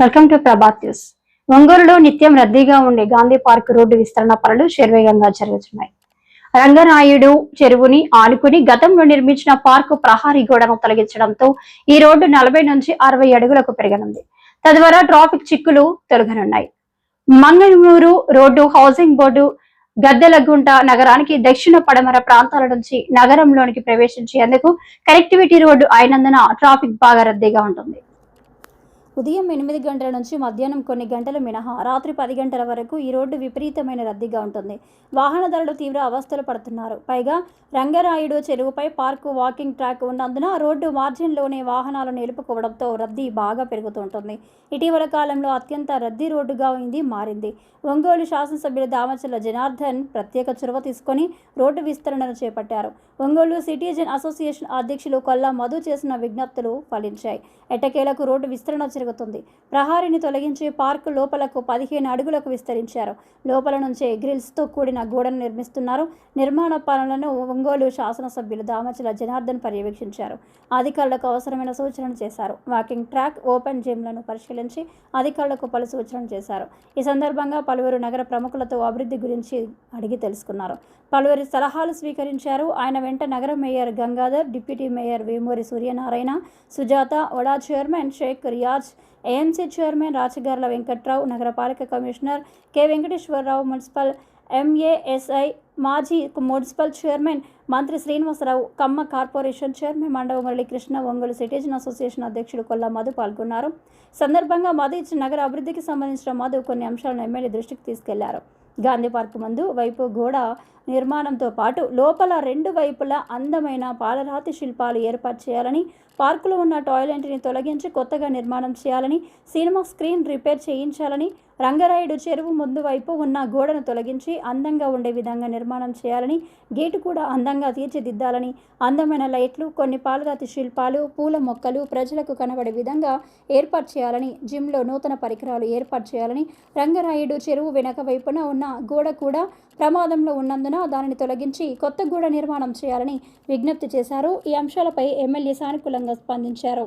Welcome to Prabhat news ఒంగోలులో నిత్యం రద్దీగా ఉండే గాంధీ పార్క్ రోడ్డు విస్తరణ పనులు శరవేగంగా జరుగుతున్నాయి. రంగనాయుడు చెరువుని ఆనుకుని గతంలో నిర్మించిన పార్కు ప్రహారీ గోడను తొలగించడంతో ఈ రోడ్డు నలభై నుంచి అరవై అడుగులకు పెరగనుంది. తద్వారా ట్రాఫిక్ చిక్కులు తొలగనున్నాయి. Mangaluru road housing board Gaddelagunta నగరానికి దక్షిణ పడమర ప్రాంతాల నుంచి నగరంలోనికి ప్రవేశించేందుకు కనెక్టివిటీ రోడ్డు అయినందున ట్రాఫిక్ బాగా రద్దీగా ఉంటుంది. ఉదయం ఎనిమిది గంటల నుంచి మధ్యాహ్నం కొన్ని గంటల మినహా రాత్రి పది గంటల వరకు ఈ రోడ్డు విపరీతమైన రద్దీగా ఉంటుంది. వాహనదారులు తీవ్ర అవస్థలు పడుతున్నారు. పైగా రంగరాయుడు చెరువుపై పార్కు వాకింగ్ ట్రాక్ ఉన్నందున రోడ్డు మార్జిన్లోనే వాహనాలు నిలుపుకోవడంతో రద్దీ బాగా పెరుగుతుంటుంది. ఇటీవల కాలంలో అత్యంత రద్దీ రోడ్డుగా ఇది మారింది. ఒంగోలు శాసనసభ్యులు దామచల్ల జనార్దన్ ప్రత్యేక చొరవ తీసుకొని రోడ్డు విస్తరణను చేపట్టారు. ఒంగోలు సిటిజన్ అసోసియేషన్ అధ్యక్షులు కొల్లా మధు చేసిన విజ్ఞప్తులు ఫలించాయి. ఎట్టకేలకు రోడ్డు విస్తరణ జరుగుతుంది. ప్రహారిని తొలగించి పార్క్ లోపలకు పదిహేను అడుగులకు విస్తరించారు. లోపల నుంచే గ్రిల్స్తో కూడిన గోడను నిర్మిస్తున్నారు. నిర్మాణ పనులను ఒంగోలు శాసనసభ్యులు దామచల జనార్దన్ పర్యవేక్షించారు. అధికారులకు అవసరమైన సూచనలు చేశారు. వాకింగ్ ట్రాక్ ఓపెన్ జిమ్లను పరిశీలించి అధికారులకు పలు సూచనలు చేశారు. ఈ సందర్భంగా పలువురు నగర ప్రముఖులతో అభివృద్ధి గురించి అడిగి తెలుసుకున్నారు. పలువురి సలహాలు స్వీకరించారు. ఆయన వెంట నగర mayor Gangadhar deputy mayor Vemuri Suryanarayana Sujatha vada chairman Sheikh Riyaz AMC chairman Rachagarla Venkatrao నగరపాలక కమిషనర్ కె వెంకటేశ్వరరావు మున్సిపల్ ఎంఏఎస్ఐ మాజీ municipal chairman Manthri Srinivasarao Kamma corporation chairman Mandava Muralikrishna Ongole citizen association అధ్యక్షుడు కొల్లా మధు పాల్గొన్నారు. సందర్భంగా మధు ఇచ్చిన నగర అభివృద్ధికి సంబంధించిన మధు కొన్ని అంశాలను ఎమ్మెల్యే దృష్టికి తీసుకెళ్ళారు. గాంధీ పార్క్ ముందు వైపు గోడ నిర్మాణంతో పాటు లోపల రెండు వైపులా అందమైన పాలరాతి శిల్పాలు ఏర్పాటు చేయాలని పార్కులో ఉన్న టాయిలెట్ని తొలగించి కొత్తగా నిర్మాణం చేయాలని సినిమా స్క్రీన్ రిపేర్ చేయించాలని రంగరాయుడు చెరువు ముందు వైపు ఉన్న గోడను తొలగించి అందంగా ఉండే విధంగా నిర్మాణం చేయాలని గేటు కూడా అందంగా తీర్చిదిద్దాలని అందమైన లైట్లు కొన్ని పాలరాతి శిల్పాలు పూల మొక్కలు ప్రజలకు కనబడే విధంగా ఏర్పాటు చేయాలని జిమ్లో నూతన పరికరాలు ఏర్పాటు చేయాలని రంగరాయుడు చెరువు వెనక వైపున ఉన్న గోడ కూడా ప్రమాదంలో ఉన్నందున దానిని తొలగించి కొత్త గోడ నిర్మాణం చేయాలని విజ్ఞప్తి చేశారు. ఈ అంశాలపై ఎమ్మెల్యే సానుకూలంగా స్పందించారు.